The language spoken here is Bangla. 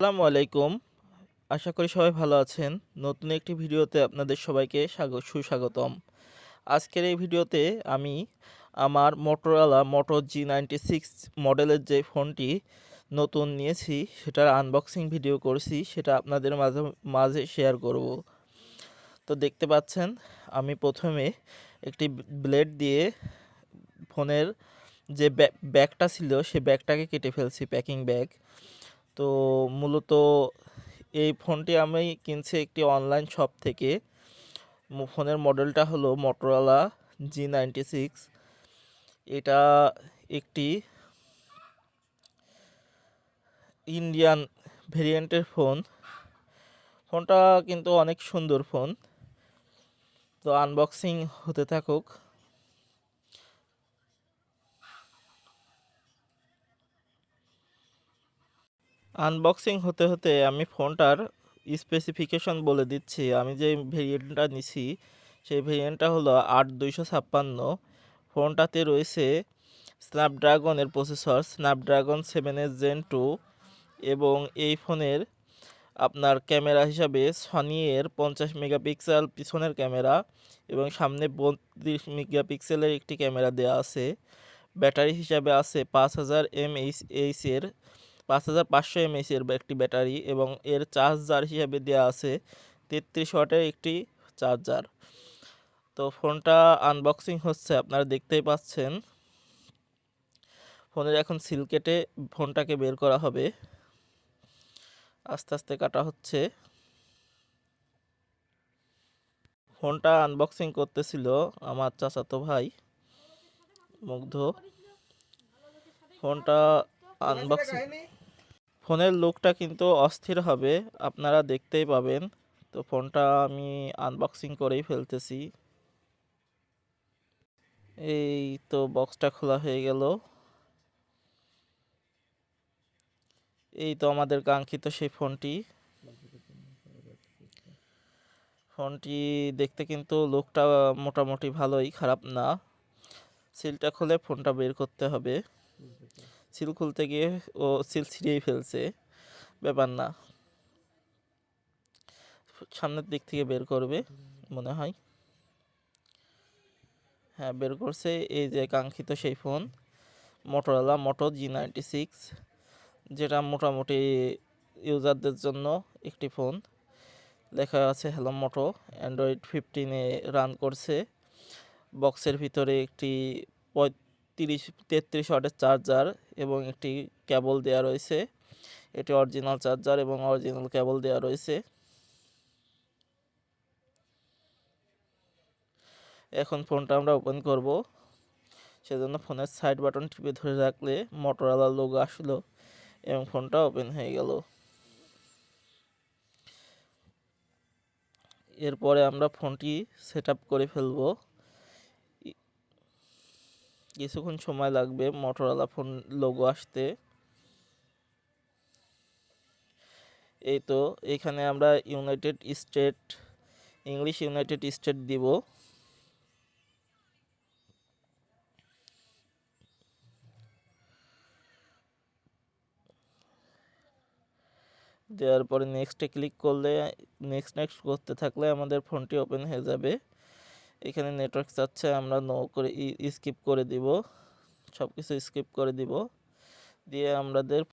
আসসালামু আলাইকুম। আশা করি সবাই ভালো আছেন। নতুন একটি ভিডিওতে আপনাদের সবাইকে স্বাগত সুস্বাগতম। আজকের এই ভিডিওতে আমি আমার Motorola Moto G ninety six মডেলের যে ফোনটি নতুন নিয়েছি, সেটার আনবক্সিং ভিডিও করছি, সেটা আপনাদের মাঝে মাঝে শেয়ার করব। তো দেখতে পাচ্ছেন, আমি প্রথমে একটি ব্লেড দিয়ে ফোনের যে ব্যাগটা ছিল, সে ব্যাগটাকে কেটে ফেলছি প্যাকিং ব্যাগ তো মূলত এই ফোনটি আমি কিনছি একটি অনলাইন শপ থেকে। ফোনের মডেলটা হলো মোটরোলা জি নাইনটি সিক্স এটা একটি ইন্ডিয়ান ভেরিয়েন্টের ফোন। ফোনটা কিন্তু অনেক সুন্দর ফোন। তো আনবক্সিং হতে থাকুক। আনবক্সিং হতে হতে আমি ফোনটার স্পেসিফিকেশন বলে দিচ্ছি। আমি যে ভেরিয়েন্টটা নিছি, সেই ভেরিয়েন্টটা হলো আট দুইশো ছাপ্পান্ন। ফোনটাতে রয়েছে স্ন্যাপড্রাগনের processor Snapdragon seven S Gen two এবং এই ফোনের আপনার ক্যামেরা হিসাবে সনি এর পঞ্চাশ মেগাপিক্সেল পিছনের ক্যামেরা এবং সামনে বত্রিশ মেগাপিক্সেলের একটি ক্যামেরা দেওয়া আছে। ব্যাটারি হিসাবে আছে পাঁচ হাজার এমএইচ এইচ এর পাঁচ হাজার পাঁচশো এমএইচ এর একটি ব্যাটারি এবং এর চার্জার হিসাবে দেওয়া আছে তেত্রিশ ওয়াটের একটি চার্জার। তো ফোনটা আনবক্সিং হচ্ছে, আপনারা দেখতেই পাচ্ছেন। ফোনের এখন সিল কেটে ফোনটাকে বের করা হবে। আস্তে আস্তে কাটা হচ্ছে। ফোনটা আনবক্সিং করতেছিল আমার চাচাতো ভাই, মুগ্ধ। ফোনটা আনবক্সিং ফোনের লুকটা কিন্তু অস্থির হবে, আপনারা দেখতেই পাবেন। তো ফোনটা আমি আনবক্সিং করেই ফেলতেছি। এই তো বক্সটা খোলা হয়ে গেল। এই তো আমাদের কাঙ্ক্ষিত সেই ফোনটি। ফোনটি দেখতে কিন্তু লুকটা মোটামুটি ভালোই, খারাপ না। সিলটা খুলে ফোনটা বের করতে হবে। সিল খুলতে গিয়ে ও সিল ছিঁড়েই ফেলছে। ব্যাপার না। সামনের দিক থেকে বের করবে, মনে হয়। হ্যাঁ বের করছে এই যে কাঙ্ক্ষিত সেই phone. Motorola Moto G ninety six যেটা মোটামুটি ইউজারদের জন্য একটি ফোন। লেখা আছে হ্যালো মোটো অ্যান্ড্রয়েড ফিফটিনে রান করছে। বক্সের ভিতরে একটি পঁয়ত্রিশ, তেত্রিশ ওয়াটের চার্জার এবং একটি কেবল দেওয়া রয়েছে। এটি অরিজিনাল চার্জার এবং অরিজিনাল কেবল দেওয়া রয়েছে। এখন ফোনটা আমরা ওপেন করব। সেজন্য ফোনের সাইড বাটন টিপে ধরে রাখলে মোটরওয়ালা লোগো আসলো এবং ফোনটা ওপেন হয়ে গেল। এরপরে আমরা ফোনটি সেট করে ফেলব। কিছুক্ষণ সময় লাগবে মোটরওয়ালা ফোন লোগো আসতে। এই তো, এখানে আমরা United State English United State দিব। দেওয়ার পরে নেক্সটে ক্লিক করলে নেক্সট নেক্সট করতে থাকলে আমাদের ফোনটি ওপেন হয়ে যাবে। এখানে নেটওয়ার্ক চাচ্ছে, আমরা নো করে স্কিপ করে দিব। সব কিছু স্কিপ করে দিব। দিয়ে আমাদের